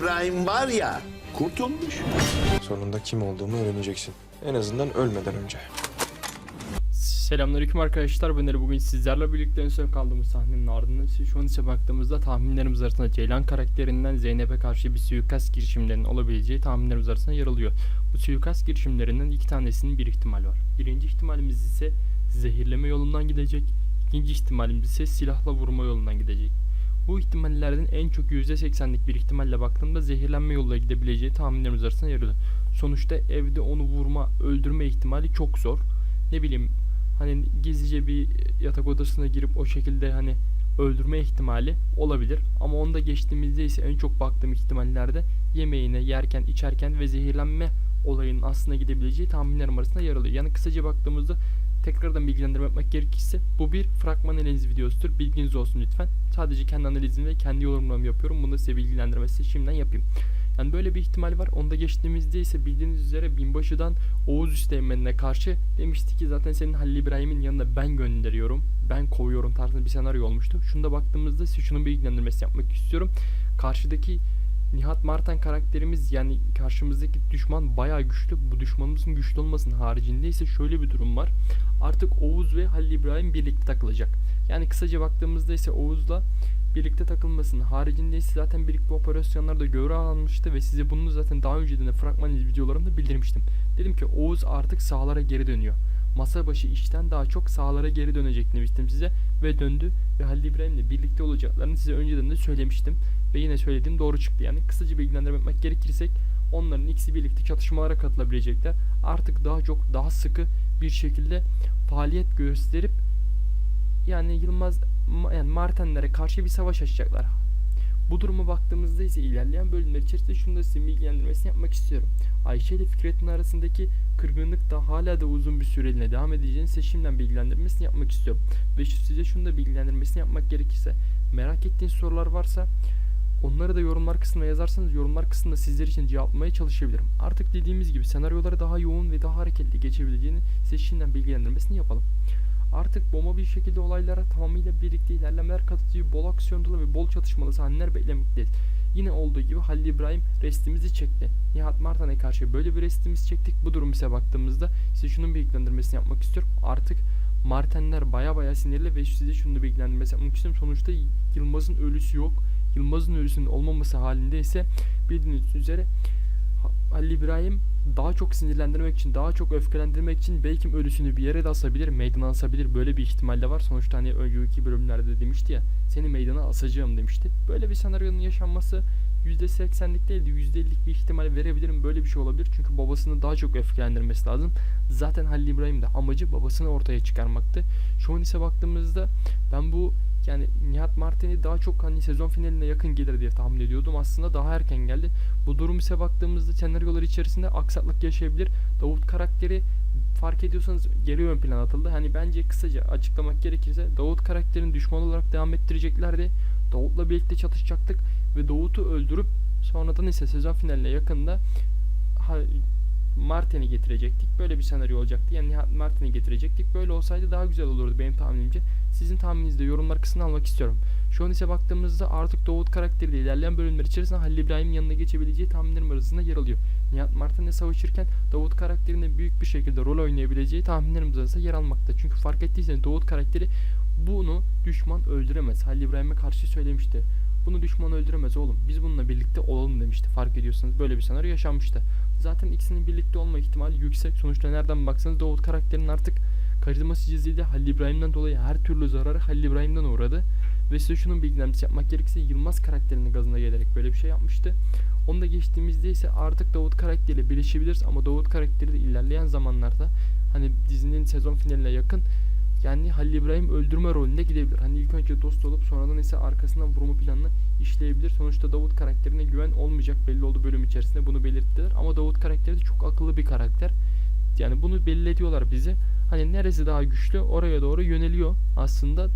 İbrahim var ya kurtulmuş. Sonunda kim olduğumu öğreneceksin. En azından ölmeden önce. Selamünaleyküm arkadaşlar. Ben bugün sizlerle birlikte en son kaldığımız sahnenin ardından şu an ise baktığımızda tahminlerimiz arasında Ceylan karakterinden Zeynep'e karşı bir suikast girişimlerinin olabileceği tahminlerimiz arasında yer alıyor. Bu suikast girişimlerinden iki tanesinin bir ihtimal var. Birinci ihtimalimiz ise zehirleme yolundan gidecek. İkinci ihtimalimiz ise silahla vurma yolundan gidecek. Bu ihtimallerden en çok %80'lik bir ihtimalle baktığımda zehirlenme yoluyla gidebileceği tahminlerimiz arasında yer alıyor. Sonuçta evde onu vurma, öldürme ihtimali çok zor. Ne bileyim hani gizlice bir yatak odasına girip o şekilde hani öldürme ihtimali olabilir. Ama onu da geçtiğimizde ise en çok baktığım ihtimallerde yemeğine, yerken, içerken ve zehirlenme olayının aslında gidebileceği tahminlerim arasında yer alıyor. Yani kısaca baktığımızda tekrardan bilgilendirme yapmak gerekirse bu bir fragman analiz videosudur. Bilginiz olsun lütfen. Sadece kendi analizimi ve kendi yorumlarımı yapıyorum. Bunu da size bilgilendirmesi şimdiden yapayım. Yani böyle bir ihtimal var. Onu da geçtiğimizde ise bildiğiniz üzere binbaşıdan Oğuz Üsteğmen'ine karşı demişti ki zaten senin Halil İbrahim'in yanına ben gönderiyorum. Ben kovuyorum tarzında bir senaryo olmuştu. Şunda baktığımızda size şunun bilgilendirmesi yapmak istiyorum. Karşıdaki Nihat Martan karakterimiz yani karşımızdaki düşman bayağı güçlü. Bu düşmanımızın güçlü olmasının haricinde ise şöyle bir durum var. Artık Oğuz ve Halil İbrahim birlikte takılacak. Yani kısaca baktığımızda ise Oğuz'la birlikte takılmasının haricinde ise zaten birlikte operasyonlarda görev almıştı ve size bunu zaten daha önceden de fragman videolarımda bildirmiştim. Dedim ki Oğuz artık sahalara geri dönüyor. Masa başı işten daha çok sahalara geri dönecek demiştim size ve döndü ve Halil İbrahim'le birlikte olacaklarını size önceden de söylemiştim ve yine söylediğim doğru çıktı. Yani kısaca bilgilendirme yapmak gerekirsek onların ikisi birlikte çatışmalara katılabilecekler. Artık daha çok daha sıkı bir şekilde faaliyet gösterip yani Yılmaz Ma- yani Martenlere karşı bir savaş açacaklar. Bu duruma baktığımızda ise ilerleyen bölümler içerisinde şunu da size bilgilendirmesini yapmak istiyorum. Ayşe ile Fikret'in arasındaki kırgınlık da hala da uzun bir süreliğine devam edeceğini size şimdiden bilgilendirmesini yapmak istiyorum. Ve size şunu da bilgilendirmesini yapmak gerekirse merak ettiğiniz sorular varsa onları da yorumlar kısmına yazarsanız yorumlar kısmında sizler için cevaplamaya çalışabilirim. Artık dediğimiz gibi senaryoları daha yoğun ve daha hareketli geçebileceğini size şimdiden bilgilendirmesini yapalım. Artık bomba bir şekilde olaylara tamamıyla birlikte ilerlemeler katıcı, bol aksiyon dolu ve bol çatışmalı sahneler beklemekteyiz. Yine olduğu gibi Halil İbrahim restimizi çekti. Nihat Martan'a karşı böyle bir restimizi çektik. Bu durum ise baktığımızda size şunun bilgilendirmesini yapmak istiyorum. Artık Martenler baya baya sinirli ve size şunu da bilgilendirmesi yapmak istiyorum. Sonuçta Yılmaz'ın ölüsü yok. Yılmaz'ın ölüsünün olmaması halinde ise bildiğiniz üzere Ha- Halil İbrahim daha çok sinirlendirmek için, daha çok öfkelendirmek için belki ölüsünü bir yere de asabilir, meydana asabilir. Böyle bir ihtimal de var. Sonuçta hani önceki bölümlerde de demişti ya, seni meydana asacağım demişti. Böyle bir senaryonun yaşanması %80'lik değil de %50'lik bir ihtimal verebilirim. Böyle bir şey olabilir. Çünkü babasını daha çok öfkelendirmesi lazım. Zaten Halil İbrahim de amacı babasını ortaya çıkarmaktı. Şu an ise baktığımızda ben bu yani Nihat Martin'i daha çok hani sezon finaline yakın gelir diye tahmin ediyordum. Aslında daha erken geldi. Bu durum ise baktığımızda senaryolar içerisinde aksaklık yaşayabilir. Davut karakteri fark ediyorsanız geri ön plana atıldı. Hani bence kısaca açıklamak gerekirse Davut karakterini düşman olarak devam ettireceklerdi. Davut'la birlikte çatışacaktık ve Davut'u öldürüp sonradan ise sezon finaline yakında Martin'i getirecektik. Böyle bir senaryo olacaktı. Yani Martin'i getirecektik. Böyle olsaydı daha güzel olurdu benim tahminimce. Sizin tahmininizde yorumlar kısmına almak istiyorum. Şu an ise baktığımızda artık Davut karakteri de ilerleyen bölümler içerisinde Halil İbrahim'in yanına geçebileceği tahminlerim arasında yer alıyor. Nihat Martin'le savaşırken Davut karakterinin büyük bir şekilde rol oynayabileceği tahminlerimiz arasında yer almakta. Çünkü fark ettiyseniz Davut karakteri bunu düşman öldüremez. Halil İbrahim'e karşı söylemişti. Bunu düşman öldüremez oğlum. Biz bununla birlikte olalım demişti. Fark ediyorsanız böyle bir senaryo yaşanmıştı. Zaten ikisinin birlikte olma ihtimali yüksek. Sonuçta nereden baksanız Davut karakterinin artık karizması cizliğiyle Halil İbrahim'den dolayı her türlü zararı Halil İbrahim'den uğradı. Ve size şunun bilgilendirmesi yapmak gerekirse Yılmaz karakterinin gazına gelerek böyle bir şey yapmıştı. Onu da geçtiğimizde ise artık Davut karakteriyle birleşebiliriz ama Davut karakteri de ilerleyen zamanlarda hani dizinin sezon finaline yakın yani Halil İbrahim öldürme rolüne gidebilir. Hani ilk önce dost olup sonradan ise arkasından vurma planını işleyebilir. Sonuçta Davut karakterine güven olmayacak belli oldu bölüm içerisinde bunu belirttiler. Ama Davut karakteri de çok akıllı bir karakter. Yani bunu belli ediyorlar bize. Hani neresi daha güçlü oraya doğru yöneliyor aslında.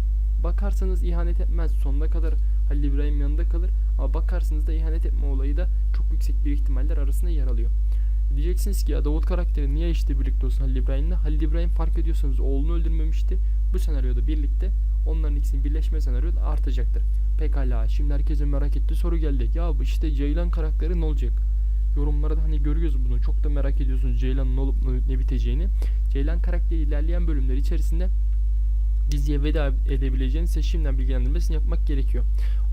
Bakarsanız ihanet etmez. Sonuna kadar Halil İbrahim yanında kalır. Ama bakarsınız da ihanet etme olayı da çok yüksek bir ihtimaller arasında yer alıyor. Diyeceksiniz ki ya Davut karakteri niye işte birlikte olsun Halil İbrahim'le? Halil İbrahim fark ediyorsanız oğlunu öldürmemişti. Bu senaryoda birlikte onların ikisinin birleşme senaryosu artacaktır. Pekala şimdi herkesin merak ettiği soru geldi. Ya bu işte Ceylan karakteri ne olacak? Yorumlarda hani görüyoruz bunu. Çok da merak ediyorsunuz Ceylan'ın olup ne biteceğini. Ceylan karakteri ilerleyen bölümler içerisinde diziye veda edebileceğini size şimdiden bilgilendirmesini yapmak gerekiyor.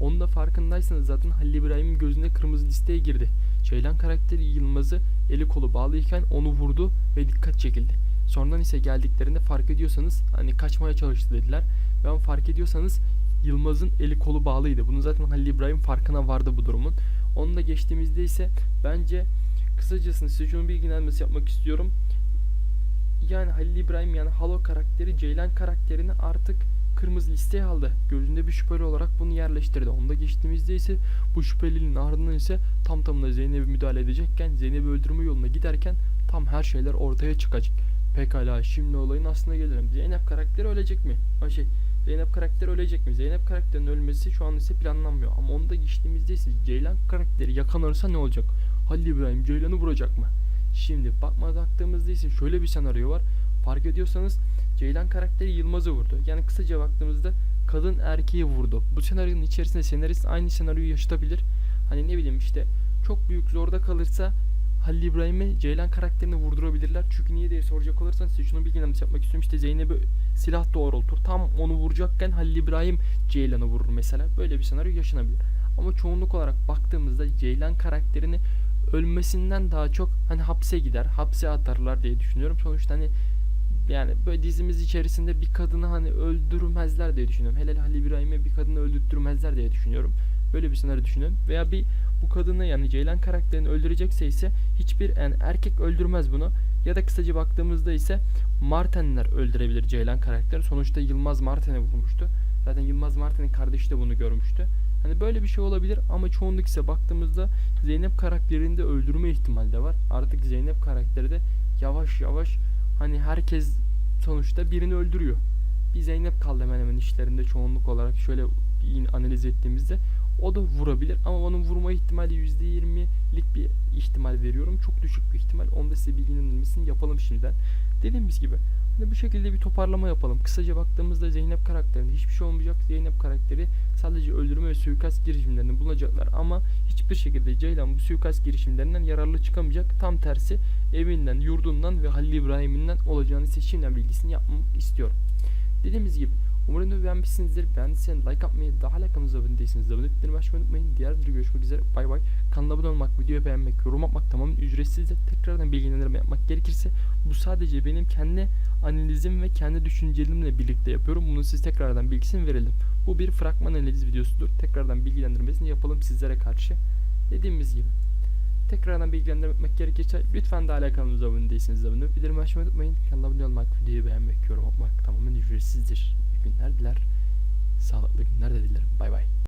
Onun da farkındaysanız zaten Halil İbrahim'in gözünde kırmızı listeye girdi. Ceylan karakteri Yılmaz'ı eli kolu bağlıyken onu vurdu ve dikkat çekildi. Sonradan ise geldiklerinde fark ediyorsanız hani kaçmaya çalıştı dediler. Ben fark ediyorsanız Yılmaz'ın eli kolu bağlıydı. Bunu zaten Halil İbrahim farkına vardı bu durumun. Onu da geçtiğimizde ise bence kısacasını size şunu bilgilendirmesi yapmak istiyorum. Yani Halil İbrahim yani Halo karakteri Ceylan karakterini artık kırmızı listeye aldı. Gözünde bir şüpheli olarak bunu yerleştirdi. Onda geçtiğimizde ise bu şüphelinin ardından ise tam tamına Zeynep'e müdahale edecekken Zeynep'i öldürme yoluna giderken tam her şeyler ortaya çıkacak. Pekala şimdi olayın aslına gelelim. Zeynep karakteri ölecek mi? Ha şey Zeynep karakteri ölecek mi? Zeynep karakterinin ölmesi şu an ise planlanmıyor. Ama onda geçtiğimizde ise Ceylan karakteri yakalanırsa ne olacak? Halil İbrahim Ceylan'ı vuracak mı? Şimdi bakma baktığımızda ise şöyle bir senaryo var. Fark ediyorsanız Ceylan karakteri Yılmaz'ı vurdu. Yani kısaca baktığımızda kadın erkeği vurdu. Bu senaryonun içerisinde senarist aynı senaryoyu yaşatabilir. Hani ne bileyim işte çok büyük zorda kalırsa Halil İbrahim'e Ceylan karakterini vurdurabilirler. Çünkü niye diye soracak olursanız size şunu bilgilendirmesi yapmak istiyorum. İşte Zeynep'i silah doğrultur. Tam onu vuracakken Halil İbrahim Ceylan'ı vurur mesela. Böyle bir senaryo yaşanabilir. Ama çoğunluk olarak baktığımızda Ceylan karakterini ölmesinden daha çok hani hapse gider, hapse atarlar diye düşünüyorum. Sonuçta hani yani böyle dizimiz içerisinde bir kadını hani öldürmezler diye düşünüyorum. Hele Halil İbrahim'e bir kadını öldürtmezler diye düşünüyorum. Böyle bir senaryo düşünüyorum. Veya bir bu kadını yani Ceylan karakterini öldürecekse ise hiçbir yani erkek öldürmez bunu. Ya da kısaca baktığımızda ise Martenler öldürebilir Ceylan karakterini. Sonuçta Yılmaz Marten'e vurmuştu. Zaten Yılmaz Marten'in kardeşi de bunu görmüştü. Hani böyle bir şey olabilir ama çoğunluk ise baktığımızda Zeynep karakterini de öldürme ihtimali de var. Artık Zeynep karakteri de yavaş yavaş hani herkes sonuçta birini öldürüyor. Bir Zeynep kaldı hemen hemen işlerinde çoğunluk olarak şöyle analiz ettiğimizde o da vurabilir ama onun vurma ihtimali %20'lik bir ihtimal veriyorum. Çok düşük bir ihtimal. Onu da size bilgilendirmesini yapalım şimdiden. Dediğimiz gibi bu şekilde bir toparlama yapalım. Kısaca baktığımızda Zeynep karakterinde hiçbir şey olmayacak. Zeynep karakteri sadece öldürme ve suikast girişimlerinde bulunacaklar ama hiçbir şekilde Ceylan bu suikast girişimlerinden yararlı çıkamayacak. Tam tersi evinden, yurdundan ve Halil İbrahim'inden olacağını size şimdiden bilgisini yapmak istiyorum. Dediğimiz gibi umarım videoyu beğenmişsinizdir. Beğendiyseniz like atmayı, daha hala kanalımıza abone değilseniz abone olmayı açmayı unutmayın. Diğer videoda görüşmek üzere. Bay bay. Kanala abone olmak, videoyu beğenmek, yorum atmak tamamen ücretsizdir. Tekrardan bilgilendirme yapmak gerekirse bu sadece benim kendi analizim ve kendi düşüncelerimle birlikte yapıyorum. Bunu siz tekrardan bilgisini verelim. Bu bir fragman analiz videosudur. Tekrardan bilgilendirmesini yapalım sizlere karşı. Dediğimiz gibi. Tekrardan bilgilendirmek gerekirse lütfen de hala kanalımıza abone değilseniz abone olup bildirim açmayı unutmayın. Kanala abone olmak, videoyu beğenmek, yorum atmak tamamen ücretsizdir. Günler diler. Sağlıklı günler de dilerim. Bay bay.